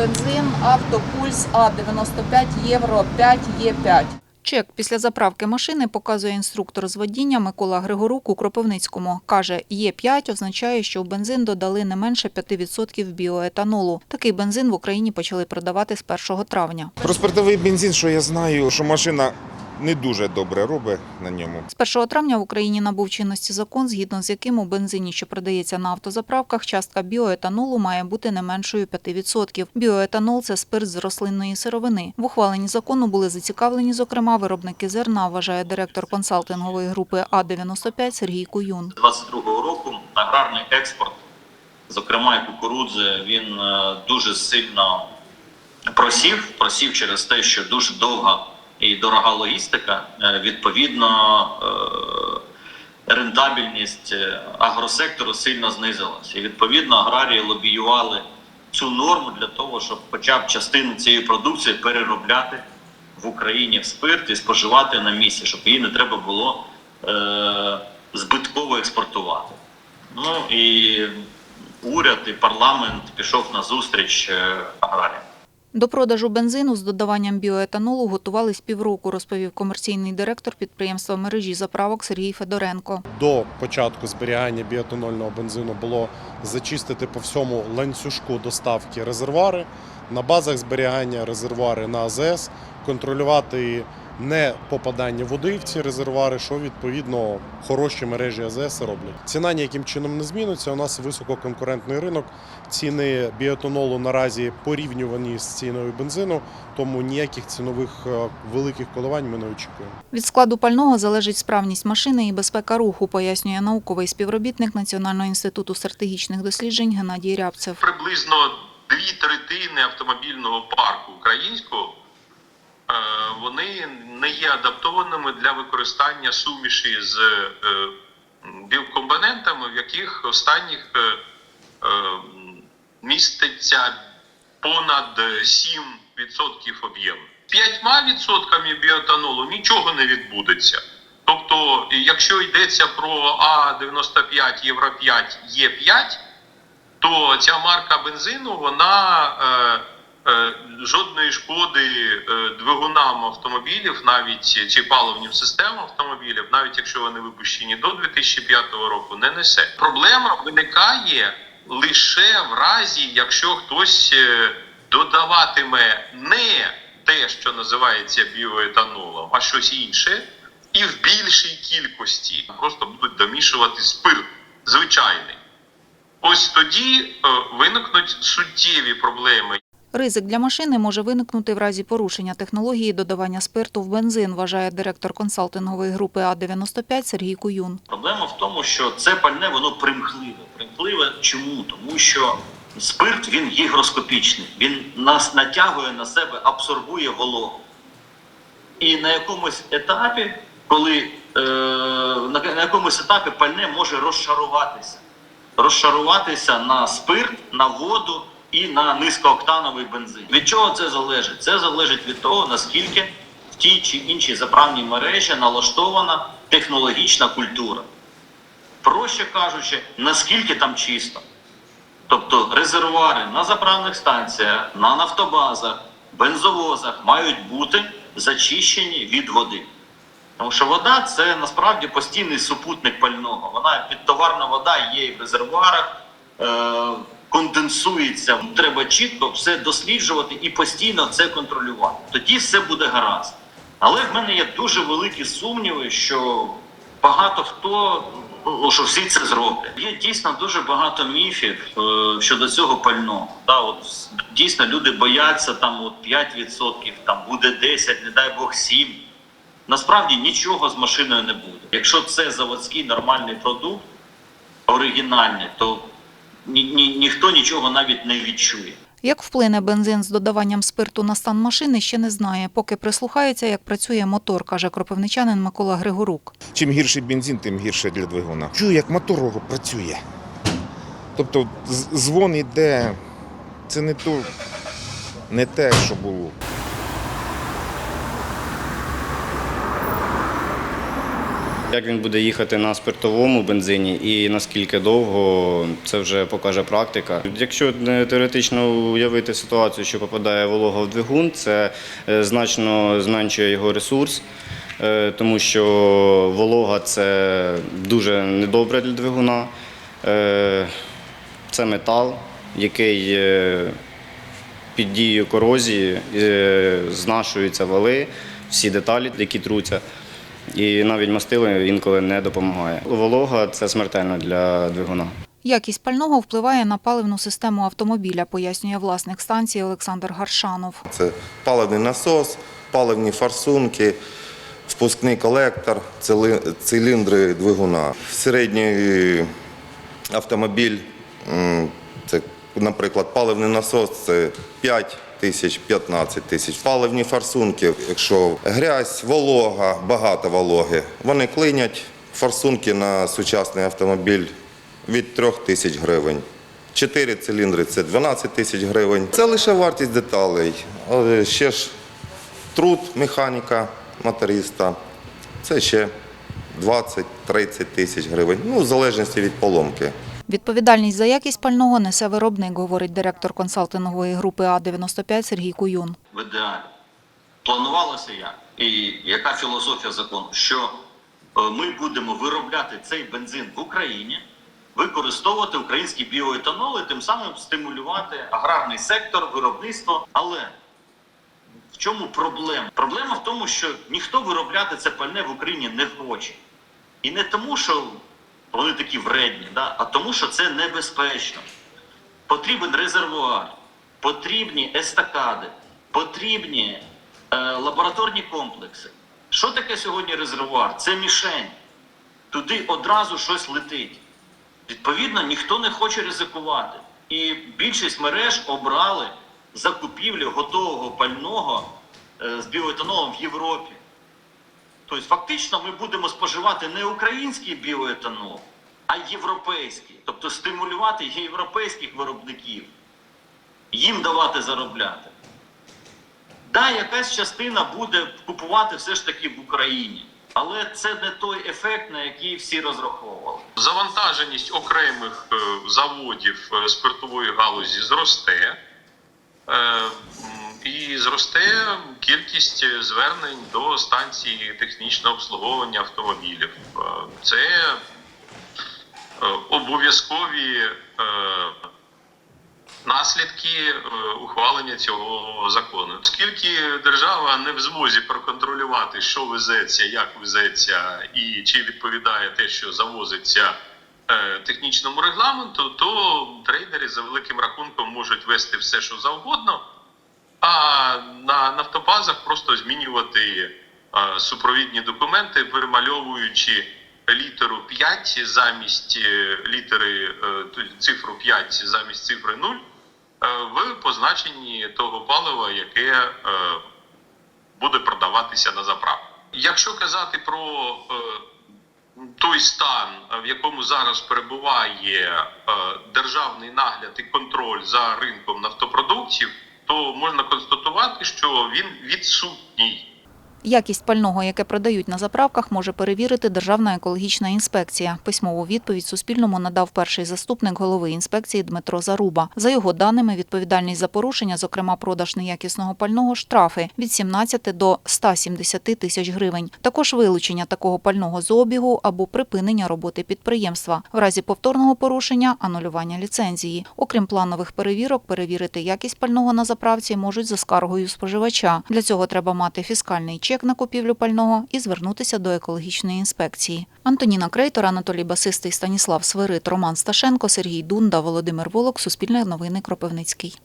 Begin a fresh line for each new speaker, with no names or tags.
бензин Автопульс А95 євро 5 Є5. Чек після заправки машини показує інструктор з водіння Микола Григорук у Кропивницькому. Каже, Є5 означає, що в бензин додали не менше 5% біоетанолу. Такий бензин в Україні почали продавати з 1 травня.
Про спиртовий бензин, що я знаю, що машина не дуже добре робить на ньому.
З 1 травня в Україні набув чинності закон, згідно з яким у бензині, що продається на автозаправках, частка біоетанолу має бути не меншою 5%. Біоетанол – це спирт з рослинної сировини. В ухваленні закону були зацікавлені, зокрема, виробники зерна, вважає директор консалтингової групи А-95 Сергій Куюн.
22-го року аграрний експорт, зокрема і кукурудзи, він е, дуже сильно просів. Просів через те, що дуже довга і дорога логістика. Е, Відповідно, е, рентабельність е, агросектору сильно знизилась. І відповідно аграрії лобіювали цю норму для того, щоб хоча б частину цієї продукції переробляти в Україні в спирт і споживати на місці, щоб її не треба було збитково експортувати. Ну і уряд і парламент пішов на зустріч аграріям.
До продажу бензину з додаванням біоетанолу готувались півроку, розповів комерційний директор підприємства мережі заправок Сергій Федоренко.
до початку зберігання біоетанольного бензину було зачистити по всьому ланцюжку доставки резервуари, на базах зберігання резервуари на АЗС, контролювати не попадання води в ці резервуари, що відповідно хороші мережі АЗС роблять. Ціна ніяким чином не зміниться. У нас висококонкурентний ринок. Ціни біоетанолу наразі порівнювані з ціною бензину, тому ніяких цінових е, великих коливань ми не очікуємо.
Від складу пального залежить справність машини і безпека руху, пояснює науковий співробітник Національного інституту стратегічних досліджень Геннадій Рябцев.
приблизно дві третини автомобільного парку українського вони не є адаптованими для використання суміші з е, біокомпонентами, в яких останніх е, е, міститься понад 7% об'єму. 5% біоетанолу нічого не відбудеться. Тобто, якщо йдеться про А95 Євро 5 Є5, то ця марка бензину вона е, е, жодної шкоди е, двигунам автомобілів, навіть чи паливним системам автомобілів, навіть якщо вони випущені до 2005 року, не несе. Проблема виникає лише в разі, якщо хтось е, додаватиме не те, що називається біоетанолом, а щось інше, і в більшій кількості просто будуть домішувати спирт звичайний. Ось тоді е, виникнуть суттєві проблеми.
Ризик для машини може виникнути в разі порушення технології додавання спирту в бензин, вважає директор консалтингової групи А-95 Сергій Куюн.
Проблема в тому, що це пальне воно примхливе. Примхливе чому? Тому що спирт він гігроскопічний, він нас натягує на себе, абсорбує вологу. І на якомусь етапі, коли е, на якомусь етапі пальне може розшаруватися. Розшаруватися на спирт, на воду і на низькооктановий бензин. Від чого це залежить? Це залежить від того, наскільки в тій чи іншій заправній мережі налаштована технологічна культура. Проще кажучи, наскільки там чисто. Тобто резервуари на заправних станціях, на нафтобазах, бензовозах мають бути зачищені від води. Тому що вода це насправді постійний супутник пального. Вона підтоварна вода є і в резервуарах, е- конденсується. Треба чітко все досліджувати і постійно це контролювати. Тоді все буде гаразд. Але в мене є дуже великі сумніви, що багато хто ну, що всі це зроблять. Є дійсно дуже багато міфів е, щодо цього пального. Да, от дійсно люди бояться там от 5%, там буде 10, не дай Бог 7. Насправді нічого з машиною не буде. Якщо це заводський нормальний продукт, оригінальний, то ні, ні, ніхто нічого навіть не відчує.
Як вплине бензин з додаванням спирту на стан машини, ще не знає. Поки прислухається, як працює мотор, каже кропивничанин Микола Григорук.
Чим гірший бензин, тим гірше для двигуна. Чую, як мотор працює. Тобто дзвон іде, це не то, не те, що було.
Як він буде їхати на спиртовому бензині і наскільки довго, це вже покаже практика. Якщо е, теоретично уявити ситуацію, що попадає волога в двигун, це е, значно зменшує його ресурс, е, тому що волога це дуже недобре для двигуна. Це метал, який під дією корозії знашуються вали, всі деталі, які труться. І навіть мастило інколи не допомагає. Волога це смертельно для двигуна.
Якість пального впливає на паливну систему автомобіля, пояснює власник станції Олександр Гаршанов.
Це паливний насос, паливні форсунки, впускний колектор, циліндри двигуна. Середній автомобіль, це, наприклад, паливний насос це 5 тисяч, 15 тисяч. Паливні форсунки, якщо грязь, волога, багато вологи, вони клинять. Форсунки на сучасний автомобіль від 3 тисяч гривень. Чотири циліндри це 12 тисяч гривень. Це лише вартість деталей. Ще ж труд механіка, моториста. Це ще 20-30 тисяч гривень. Ну, в залежності від поломки.
Відповідальність за якість пального несе виробник, говорить директор консалтингової групи А-95 Сергій Куюн.
в ідеалі. Планувалося як? І яка філософія закону? Що е, ми будемо виробляти цей бензин в Україні, використовувати український біоетанол і тим самим стимулювати аграрний сектор, виробництво. Але в чому проблема? Проблема в тому, що ніхто виробляти це пальне в Україні не хоче. І не тому, що вони такі вредні, да? а тому, що це небезпечно. Потрібен резервуар, потрібні естакади, потрібні е, лабораторні комплекси. Що таке сьогодні резервуар? Це мішень. Туди одразу щось летить. Відповідно, ніхто не хоче ризикувати. І більшість мереж обрали закупівлю готового пального е, з біоетанолом в Європі. Тобто, фактично, ми будемо споживати не український біоетанол, а європейський. Тобто стимулювати європейських виробників, їм давати заробляти. Да, якась частина буде купувати все ж таки в Україні, але це не той ефект, на який всі розраховували.
Завантаженість окремих е, заводів е, спиртової галузі зросте. І зросте кількість звернень до станції технічного обслуговування автомобілів. Е, Це е, обов'язкові е, наслідки ухвалення цього закону. Оскільки держава не в змозі проконтролювати, що везеться, як везеться і чи відповідає те, що завозиться технічному регламенту, то трейдери за великим рахунком можуть вести все, що завгодно, а на нафтобазах просто змінювати е, супровідні документи, перемальовуючи літеру 5 замість е, літери е, цифру 5 замість цифри 0 е, в позначенні того палива, яке буде продаватися на заправку. Якщо казати про той стан, в якому зараз перебуває державний нагляд і контроль за ринком нафтопродуктів, то можна констатувати, що він відсутній.
Якість пального, яке продають на заправках, може перевірити Державна екологічна інспекція. Письмову відповідь Суспільному надав перший заступник голови інспекції Дмитро Заруба. За його даними, відповідальність за порушення, зокрема продаж неякісного пального, штрафи від 17 до 170 тисяч гривень. Також вилучення такого пального з обігу або припинення роботи підприємства. В разі повторного порушення анулювання ліцензії. Окрім планових перевірок, перевірити якість пального на заправці можуть за скаргою споживача. Для цього треба мати фіскальний чек на купівлю пального і звернутися до екологічної інспекції. Антоніна Крейтор, Анатолій Басистий, Станіслав Свирит, Роман Сташенко, Сергій Дунда, Володимир Волок, Суспільне новини Кропивницький.